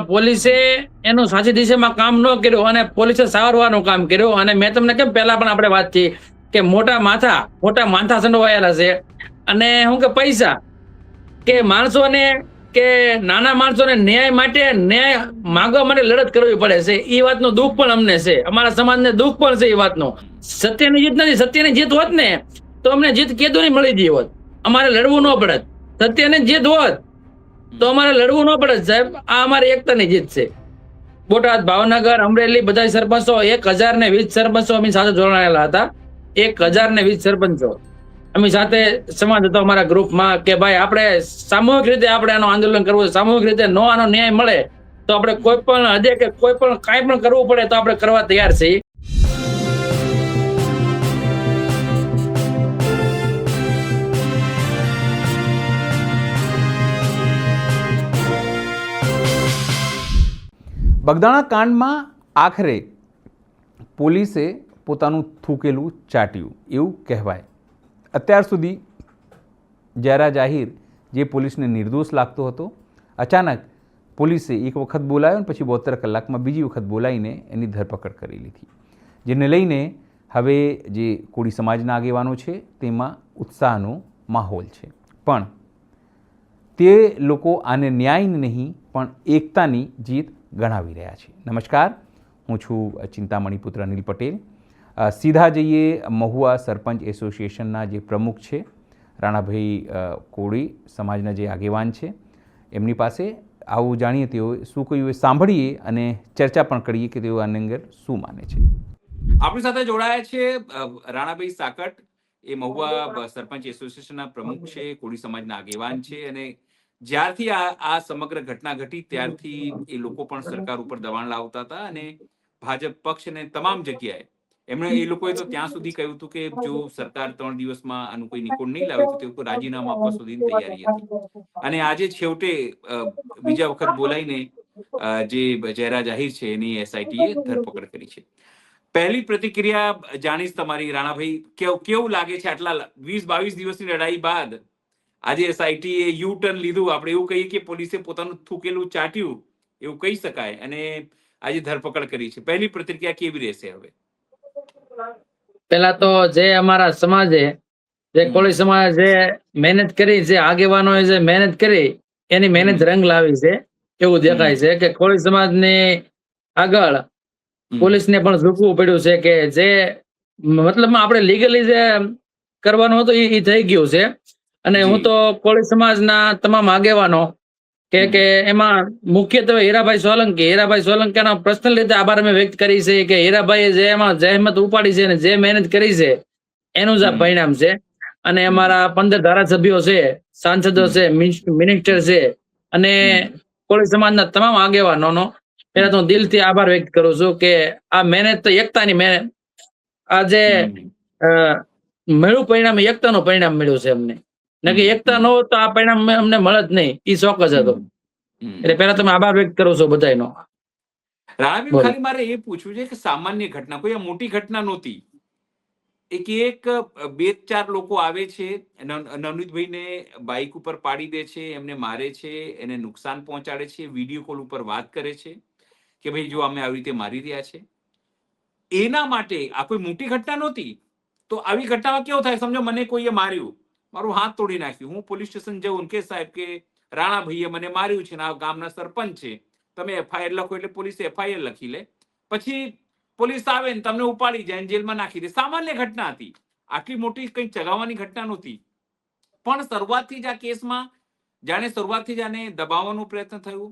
પોલીસે એનું સાચી દિશામાં કામ ન કર્યું અને પોલીસે સારવાનું કામ કર્યું. અને મેં તમને કેમ પહેલા પણ આપણે વાત થઈ કે મોટા માથા મોટા માથા સંડોવાયેલા છે. અને શું કે પૈસા કે માણસોને કે નાના માણસોને ન્યાય માટે ન્યાય માંગવા માટે લડત કરવી પડે છે. એ વાતનું દુઃખ પણ અમને છે. અમારા સમાજને દુઃખ પણ છે એ વાતનું. સત્યની જીત નથી. સત્યની જીત હોત ને તો અમને જીત કેદો નહીં મળી ગઈ હોત. અમારે લડવું ન પડત. સત્યની જીત હોત તો અમારે લડવું ન પડે સાહેબ. આ અમારી એકતાની જીત છે. બોટાદ, ભાવનગર, અમરેલી બધા સરપંચો, એક હજાર ને વીસ સરપંચો અમે સાથે જોડાયેલા હતા. એક હજાર ને વીસ સરપંચો. અમે સાથે સમાજ હતો અમારા ગ્રુપમાં કે ભાઈ, આપણે સામૂહિક રીતે આપણે આનું આંદોલન કરવું. સામૂહિક રીતે નો આનો ન્યાય મળે તો આપણે કોઈ પણ હદે કે કોઈ પણ કાંઈ પણ કરવું પડે તો આપણે કરવા તૈયાર છીએ. બગદાણા કાંડમાં આખરે પોલીસે પોતાનું થૂકેલું ચાટ્યું, એવું કહેવાય. અત્યાર સુધી જયરા જાહીર જે પોલીસને નિર્દોષ લાગતો હતો, અચાનક પોલીસે એક વખત બોલાયો અને પછી બોતેર કલાકમાં બીજી વખત બોલાવીને એની ધરપકડ કરી લીધી. જેને લઈને હવે જે કોળી સમાજના આગેવાનો છે, તેમાં ઉત્સાહનો માહોલ છે. પણ તે લોકો આને ન્યાય નહીં, પણ એકતાની જીત ગણાવી રહ્યા છે નમસ્કાર હું છું ચિંતામણી પુત્ર અનિલ પટેલ. સીધા જઈએ મહુવા સરપંચ એસોસિએશનના જે પ્રમુખ છે રાણાભાઈ કોળી સમાજના જે આગેવાન છે એમની પાસે આવું જાણીએ તેઓ શું કહ્યું એ સાંભળીએ અને ચર્ચા પણ કરીએ કે તેઓ આની અંદર શું માને છે. આપણી સાથે જોડાયા છે રાણાભાઈ સાકટ. એ મહુવા સરપંચ એસોસિએશનના પ્રમુખ છે કોળી સમાજના આગેવાન છે અને જ્યારથી આ આ સમગ્ર ઘટના ઘટી ત્યારથી એ લોકો પણ સરકાર ઉપર દબાણ લાવતા હતા અને ભાજપ પક્ષ અને તમામ જગ્યાએ એમણે એ લોકોએ તો ત્યાં સુધી કહ્યું હતું કે જો સરકાર ત્રણ દિવસમાં આનું કોઈ નિકોડ નહીં લાવે તો તે લોકો રાજીનામું આપવા સુધીની તૈયારી હતી. અને આજે છેવટે બીજા વખત બોલાઈને જે જયરા જાહીર છે એની એસઆઈટી એ ધરપકડ કરી છે. પહેલી પ્રતિક્રિયા જાણીશ તમારી રાણાભાઈ કેવું લાગે છે આટલા વીસ બાવીસ દિવસની લડાઈ બાદ? આજે એસઆઈટી એ યુ ટર્ન લીધું. આપણે એવું કહીએ કે પોલીસે પોતાનું થૂકેલું ચાટ્યું એવું કહી શકાય. અને આજે ધરપકડ કરી છે. પહેલી પ્રતિક્રિયા કેવી રહેશે હવે? પેલા તો જે અમારા સમાજે જે કોળી સમાજ જે મહેનત કરી જે આગેવાનોએ જે મહેનત કરી એની મહેનત રંગ લાવી છે. એવું દેખાય છે કે કોળી સમાજની આગળ. પોલીસને પણ ઝૂકવું પડ્યું છે કે જે મતલબ આપણે લીગલી જે કરવાનું હતું એ થઈ ગયું છે. અને હું તો કોળી સમાજના તમામ આગેવાનો કે કે એમાં મુખ્યત્વે હીરાભાઈ સોલંકી હીરાભાઈ સોલંકીના પર્સનલ રીતે આભાર અમે વ્યક્ત કરી છે કે હીરાભાઈએ જે એમાં જહેમત ઉપાડી છે અને જે મહેનત કરી છે એનું જ આ પરિણામ છે. અને અમારા પંદર ધારાસભ્યો છે સાંસદો છે મિનિસ્ટર છે અને કોળી સમાજના તમામ આગેવાનોનો પેલા તો હું દિલથી આભાર વ્યક્ત કરું છું કે આ મહેનત તો એકતાની મહેનત આ જે હમ. અ, મળ્યું પરિણામ એકતાનું પરિણામ મળ્યું છે અમને. ને એકતા ન હોત તો આ પરિણામ અમને મળે જ નહીં. એ શોખ જ હતો એટલે પેલા તમે આભાર વ્યક્ત કરો છો બધાનો રાણાબેન ખાલી મારે એ પૂછવું છે કે સામાન્ય ઘટના કોઈ મોટી ઘટના નહોતી? એક એક બે ચાર લોકો આવે છે નવ- નવનીતભાઈને બાઇક ઉપર પાડી દે છે એમને મારે છે એને નુકસાન પહોંચાડે છે વીડિયો કોલ ઉપર વાત કરે છે કે ભાઈ જો અમે આવી રીતે મારી રહ્યા છે. એના માટે આ કોઈ મોટી ઘટના નહોતી? તો આવી ઘટનામાં કેવું થાય? સમજો મને કોઈએ માર્યું. મારું હાથ તોડી નાખ્યું. હું પોલીસ સ્ટેશન જઉં કે સાહેબ કે, રાણા ભાઈએ મને માર્યું છે ને આ ગામના સરપંચ છે. તમે એફઆઈઆર લખો એટલે પોલીસ એફઆઈઆર લખી લે. પછી પોલીસ આવે ને તમને ઉપાડી જાય જેલમાં નાખી દે. સામાન્ય ઘટના હતી. આટલી મોટી કંઈ ચગાવવાની ઘટના નહોતી. પણ શરૂઆતથી જ આ કેસમાં, જાણે શરૂઆતથી જ આને દબાવવાનો પ્રયત્ન થયો,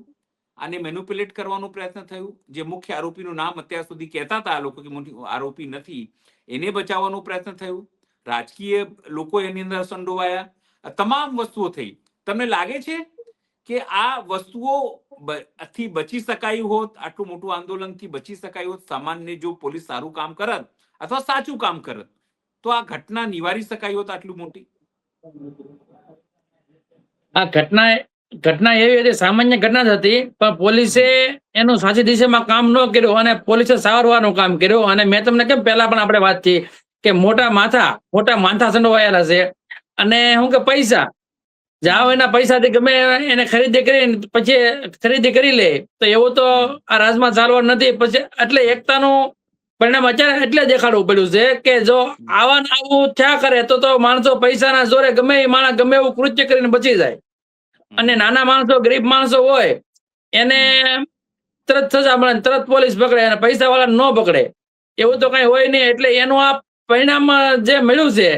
આને મેન્યુપ્યુલેટ કરવાનો પ્રયત્ન થયો. જે મુખ્ય આરોપીનું નામ અત્યાર સુધી કહેતા હતા આ લોકો કે આરોપી નથી. એને બચાવવાનો પ્રયત્ન થયું. રાજકીય લોકો એની અંદર સંડોવાયા. તમામ વસ્તુઓ થઈ. તમને લાગે છે કે આ વસ્તુઓ થી બચી શકાયું હોત, આટલું મોટું આંદોલનથી બચી શકાયું હોત, સામાન્ય જો પોલીસ સારું કામ કરત અથવા સાચું કામ કરત, તો આ ઘટના નિવારી શકાય હોત આટલું મોટી? આ ઘટના ઘટના એવી હતી, સામાન્ય ઘટના જ હતી, પણ પોલીસે એનું સાચી દિશામાં કામ ન કર્યું અને પોલીસે સારવારનું કામ કર્યું અને મેં તમને કેમ પહેલા પણ આપણે વાત કરી કે મોટા માથા મોટા માથા સંડોવાયેલા છે. અને શું કે પૈસા, જાઓ એના પૈસાથી ગમે એને ખરીદી કરી પછી ખરીદી કરી લે. તો એવું તો આ રાજમાં ચાલવા નથી. પછી એટલે એકતાનું પરિણામ અત્યારે એટલે દેખાડવું પડ્યું છે કે જો આવા આવું થયા કરે તો તો માણસો પૈસાના જોરે ગમે એ માણસ ગમે એવું કૃત્ય કરીને બચી જાય. અને નાના માણસો, ગરીબ માણસો હોય, એને તરત સજા મળે તરત પોલીસ પકડે અને પૈસા વાળા ન પકડે. એવું તો કઈ હોય નહીં. એટલે એનું આ પરિણામ જે મળ્યું છે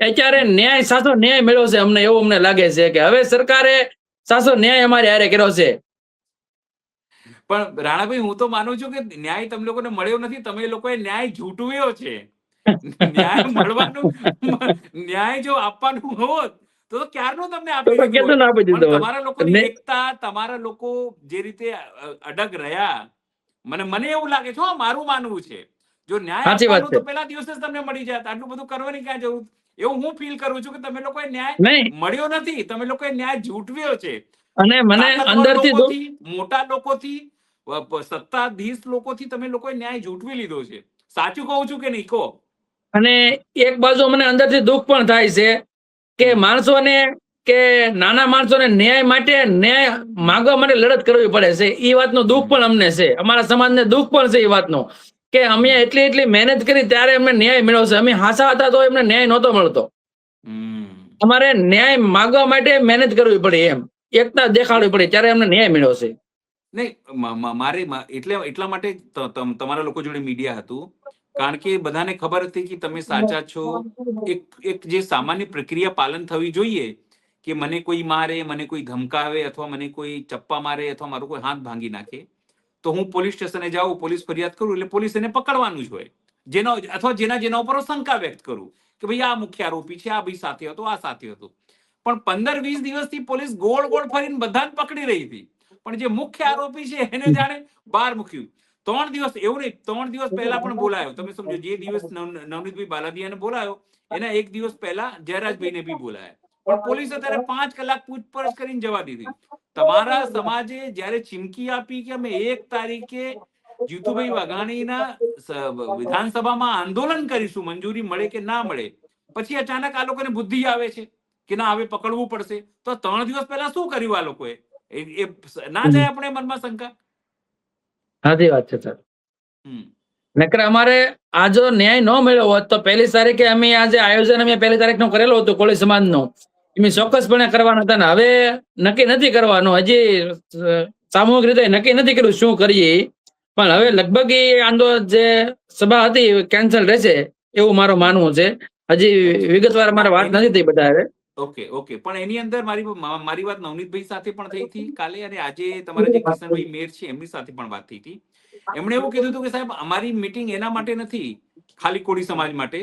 અત્યારે ન્યાય સાચો ન્યાય મળ્યો છે? અમને એવું અમને લાગે છે કે હવે સરકારે સાચો ન્યાય અમારે હારે કર્યો છે. પણ રાણાભાઈ હું તો માનું છું કે ન્યાય તમે લોકોને મળ્યો નથી તમે લોકોએ ન્યાય ઝૂંટવ્યો છે. ન્યાય મળવાનું ન્યાય જો આપવાનું હોત તો ક્યારનો તમને આપી દીધું તમારા લોકો એકતા તમારા લોકો જે રીતે અડગ રહ્યા મને મને એવું લાગે છે મારું માનવું છે. જો ન્યાય તો પેલા દિવસે જ તમને મળી જાય. આટલું બધું કરવાની ક્યાં જરૂર? એવું હું ફીલ કરું છું કે તમે લોકોએ ન્યાય મળ્યો નથી. તમે લોકોએ ન્યાય જૂટવ્યો છે. અને મને અંદરથી મોટા લોકોથી સત્તાધીશ લોકોથી તમે લોકોએ ન્યાય જૂટવી લીધો છે. સાચું કહું છું કે નહીં? કહો. અને એક બાજુ મને અંદરથી દુઃખ પણ થાય છે કે માણસોને કે નાના માણસોને ન્યાય માટે ન્યાય માંગવા માટે લડત કરવી પડે છે. એ વાતનો દુઃખ પણ અમને છે. અમારા સમાજને દુઃખ પણ છે એ વાતનું. કે અમે એટલી એટલી મહેનત કરી ત્યારે અમને ન્યાય મળ્યો છે. અમે હાસા હતા તો એમને ન્યાય નહોતો મળતો. અમારે ન્યાય માગવા માટે મહેનત કરવી પડી એમ. એકતા દેખાડવી પડી ત્યારે અમને ન્યાય મળ્યો છે. નહીં મારે એટલે એટલા માટે તમારા લોકો જોડે મીડિયા હતું. કારણ કે બધાને ખબર હતી કે તમે સાચા છો. એક એક જે સામાન્ય પ્રક્રિયા પાલન થવી જોઈએ કે મને કોઈ મારે મને કોઈ ધમકાવે અથવા મને કોઈ ચપ્પા મારે અથવા મારો કોઈ હાથ ભાંગી નાખે. તો હું પોલીસ સ્ટેશને જાઉં પોલીસ ફરિયાદ કરું એટલે પોલીસ એને પકડવાનું જ હોય. જેનો અથવા જેના જેના ઉપર શંકા વ્યક્ત કરું કે ભાઈ આ મુખ્ય આરોપી છે આ ભાઈ સાથે હતો આ સાથે હતો. પણ પંદર વીસ દિવસથી પોલીસ ગોળ ગોળ ફરીને બધાને પકડી રહી હતી. પણ જે મુખ્ય આરોપી છે એને જાણે બહાર મૂક્યું. ત્રણ દિવસ એવું નહીં ત્રણ દિવસ પહેલા પણ બોલાયો. તમે સમજો જે દિવસ નવ- નવનીતભાઈ બાલાદિયાને બોલાયો એના એક દિવસ પહેલા જયરાજભાઈને બી બોલાયા. પણ પોલીસે ત્યારે પાંચ કલાક પૂછપરછ કરીને જવા દીધી તમારા સમાજે જયારે ચીમકી આપી કે અમે એક તારીખે જીતુભાઈ વાઘાણીના વિધાનસભામાં આંદોલન કરીશું મંજૂરી મળે કે ના મળે પછી અચાનક આ લોકોને બુદ્ધિ આવે છે કે ના હવે પકડવું પડશે તો ત્રણ દિવસ પહેલા શું કર્યું આ લોકોએ? એ ના જાય આપણે મનમાં શંકા? સાચી વાત છે સર નકર અમારે આ જો ન્યાય ન મળ્યો હોત તો પહેલી તારીખે અમે આજે આયોજન અમે પહેલી તારીખનું કરેલું હતું કોળી સમાજનું. અમે ચોક્કસપણે કરવાના હતા ને હવે નક્કી નથી કરવાનું. હજી સામૂહિક રીતે નક્કી નથી કર્યું શું કરીએ પણ હવે લગભગ એ આંદોલન જે સભા હતી કેન્સલ રહેશે એવું મારું માનવું છે. હજી વિગતવાર મારે વાત નથી થઈ બધા ઓકે ઓકે. પણ એની અંદર મારી મારી વાત નવનીતભાઈ સાથે પણ થઈ હતી કાલે અને આજે તમારા જે કિશનભાઈ મેર છે એમની સાથે પણ વાત થઈ હતી. એમણે એવું કીધું હતું કે સાહેબ, અમારી મીટિંગ એના માટે નથી, ખાલી કોળી સમાજ માટે.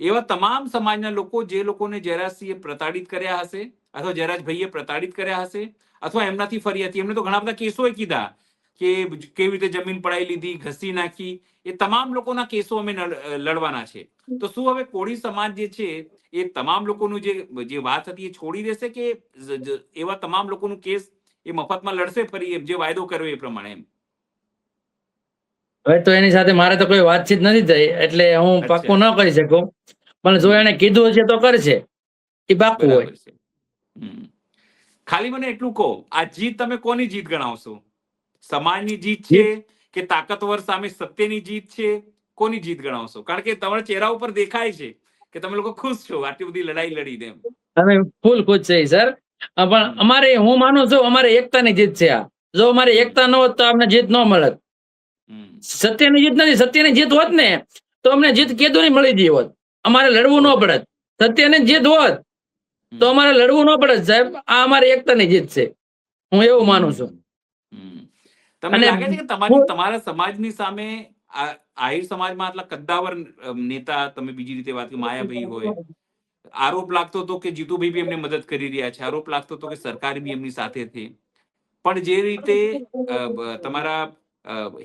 એવા તમામ સમાજના લોકો જે લોકોને જયરાજસિંહે પ્રતાડિત કર્યા હશે, અથવા જયરાજભાઈએ પ્રતાડિત કર્યા હશે, અથવા એમનાથી ફરી હતી, એમને તો ઘણા બધા કેસો કીધા કે કેવી રીતે જમીન પડાઈ લીધી, ઘસી નાખી, એ તમામ લોકોના કેસો અમે લડવાના છે. તો શું હવે કોળી સમાજ જે છે, એ તમામ લોકોનું જે જે વાત હતી એ છોડી દેશે કે એવા તમામ લોકોનું કેસ એ મફતમાં લડશે ફરી એમ, જે વાયદો કર્યો એ પ્રમાણે એમ? હવે તો એની સાથે મારે તો કોઈ વાતચીત નથી થઈ એટલે હું. પાક્કું ન કરી શકું. પણ જો એને કીધું હશે તો કરશે. એ પાક્કું હોય. ખાલી મને એટલું કહો આ જીત તમે કોની જીત ગણાવશો? સમાજની જીત છે કે તાકતવર સામે સત્યની જીત છે? કોની જીત ગણાવશો? કારણ કે તમારા ચહેરા ઉપર દેખાય છે કે તમે લોકો ખુશ છો આટલી બધી લડાઈ લડી દે અમે ફૂલ ખુશ છે સર. પણ અમારે હું માનું છું અમારે એકતાની જીત છે આ. જો અમારે એકતા ન હોત તો અમને જીત ન મળત. સત્યની જીત નથી સત્યની જીત હોત ને તો અમને જીત કેદો નહીં મળી ગઈ હોત. અમારે લડવું ન પડત. સત્યની જીત હોત તો અમારે લડવું ન પડત. સાહેબ આ અમારી એકતાની જીત છે. હું એવું માનું છું. તમને લાગે છે કે તમારી તમારા સમાજની સામે આહિર સમાજમાં આટલા કદ્દાવર નેતા તમે બીજી રીતે વાત કરી માયાભાઈ હોય આરોપ લાગતો હતો કે જીતુભાઈ બી એમને મદદ કરી રહ્યા છે. આરોપ લાગતો હતો કે સરકાર બી એમની સાથે છે. પણ જે રીતે તમારા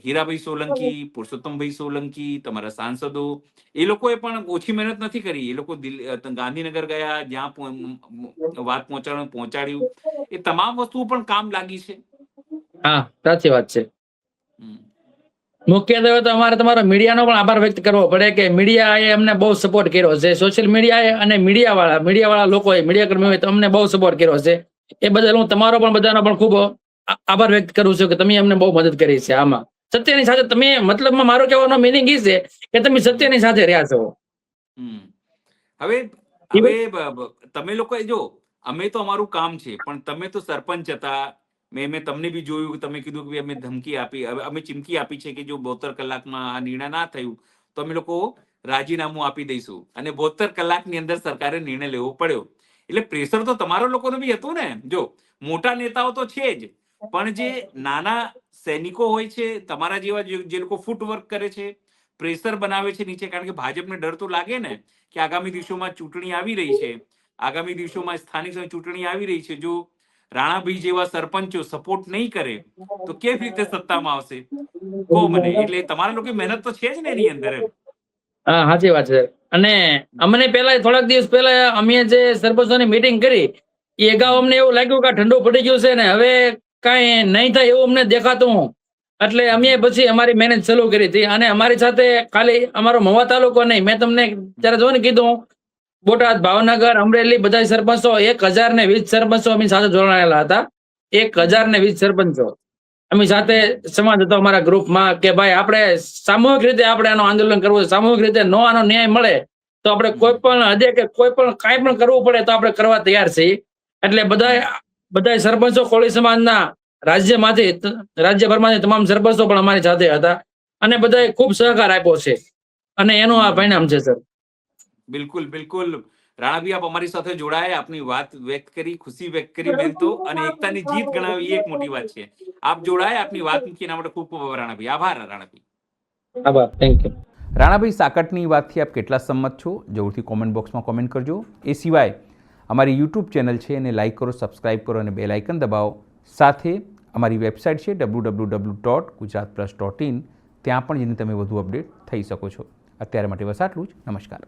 હીરાભાઈ સોલંકી પુરુષોત્તમભાઈ સોલંકી તમારા સાંસદો એ લોકોએ પણ ઓછી મહેનત નથી કરી. એ લોકો ગાંધીનગર ગયા જ્યાં વાત પહોંચાડવાનું પહોંચાડ્યું. એ તમામ વસ્તુઓ પણ કામ લાગી છે. હા સાચી વાત છે. હમ. મુખ્યત્વે તો અમારે તમારો મીડિયાનો પણ આભાર વ્યક્ત કરવો પડે કે મીડિયાએ અમને બહુ સપોર્ટ કર્યો છે. સોશિયલ મીડિયાએ અને મીડિયા વાળા મીડિયા વાળા લોકોએ મીડિયા કર્મીઓએ તો અમને બહુ સપોર્ટ કર્યો છે. એ બદલ હું તમારો પણ બધાનો પણ ખૂબ આભાર વ્યક્ત કરું છું કે તમે અમને બહુ મદદ કરી છે આમાં. સત્યની સાથે તમે મતલબમાં મારો કહેવાનો મિનિંગ એ છે કે તમે સત્યની સાથે રહ્યા છો. હવે હવે તમે લોકો જો અમે તો અમારું કામ છે પણ તમે તો સરપંચ હતા. મેં મેં તમને બી જોયું કે તમે કીધું કે અમે ધમકી આપી હવે અમે ચીમકી આપી છે કે જો બોતેર કલાકમાં આ નિર્ણય ના થયું તો અમે લોકો રાજીનામું આપી દઈશું. અને બોતેર કલાકની અંદર સરકારે નિર્ણય લેવો પડ્યો. એટલે પ્રેશર તો તમારા લોકોનું બી હતું ને. જો મોટા નેતાઓ તો છે જ. પણ જે નાના સૈનિકો હોય છે, તમારા જેવા જે લોકો ફૂટવર્ક કરે છે, પ્રેશર બનાવે છે નીચે, કારણ કે ભાજપને ડર તો લાગે ને કે આગામી દિવસોમાં ચૂંટણી આવી રહી છે. આગામી દિવસોમાં સ્થાનિક ચૂંટણી આવી રહી છે. જો રાણાભાઈ જેવા સરપંચો સપોર્ટ નહીં કરે, તો કેવી રીતે સત્તામાં આવશે? કહો મને, એટલે તમારા લોકો મહેનત તો છે જ ને એની અંદર હા, સાચી વાત છે. અને અમને પેલા થોડાક દિવસ પહેલા અમે જે સરપંચોની મીટિંગ કરી, એ અગાઉ અમને એવું લાગ્યું કે ઠંડુ પડી ગયું છે ને, હવે કાંઈ નહીં થાય એવું અમને દેખાતું એટલે અમે પછી અમારી મહેનત ચાલુ કરી હતી. અને અમારી સાથે ખાલી અમારો મહુવા તાલુકો નહીં, મેં તમને ત્યારે જો ને કીધું, બોટાદ, ભાવનગર, અમરેલી બધા સરપંચો એક હજાર ને વીસ સરપંચો અમે સાથે જોડાયેલા હતા. એક હજાર ને વીસ સરપંચો. અમે સાથે સમાજ હતો અમારા ગ્રુપમાં કે ભાઈ આપણે સામૂહિક રીતે આપણે આનું આંદોલન કરવું સામૂહિક રીતે નો આનો ન્યાય મળે તો આપણે કોઈ પણ હદે કે કોઈ પણ કાંઈ પણ કરવું પડે તો આપણે કરવા તૈયાર છીએ. એટલે બધા બધા સરપંચો કોળી સમાજના રાજ્યમાંથી રાજ્યભરમાંથી તમામ સરપંચો પણ અમારી સાથે હતા. અને બધાએ ખૂબ સહકાર આપ્યો છે. અને એનું આ પરિણામ છે સર. બિલકુલ બિલકુલ. રાણાભી આપ અમારી સાથે જોડાયા. આપની વાત વ્યક્ત કરી ખુશી વ્યક્ત કરી બેન તો અને એકતાની જીત ગણાવી એક મોટી વાત છે. આપ જોડાયા આપની વાત મૂકી એના માટે ખૂબ ખૂબ આભાર રાણાભાઈ આભાર રાણાભી આભાર. થેન્ક યુ રાણાભાઈ સાકટની વાતથી આપ કેટલા સંમત છો? જરૂરથી કોમેન્ટ બોક્સમાં કોમેન્ટ કરજો. એ સિવાય અમારી યુટ્યુબ ચેનલ છે એને લાઇક કરો, સબસ્ક્રાઇબ કરો અને બેલ આઇકન દબાવો. સાથે અમારી વેબસાઇટ છે W W W dot Gujarat plus dot in ત્યાં પણ જેને તમે વધુ અપડેટ થઈ શકો છો. અત્યારે માટે બસ આટલું જ. નમસ્કાર.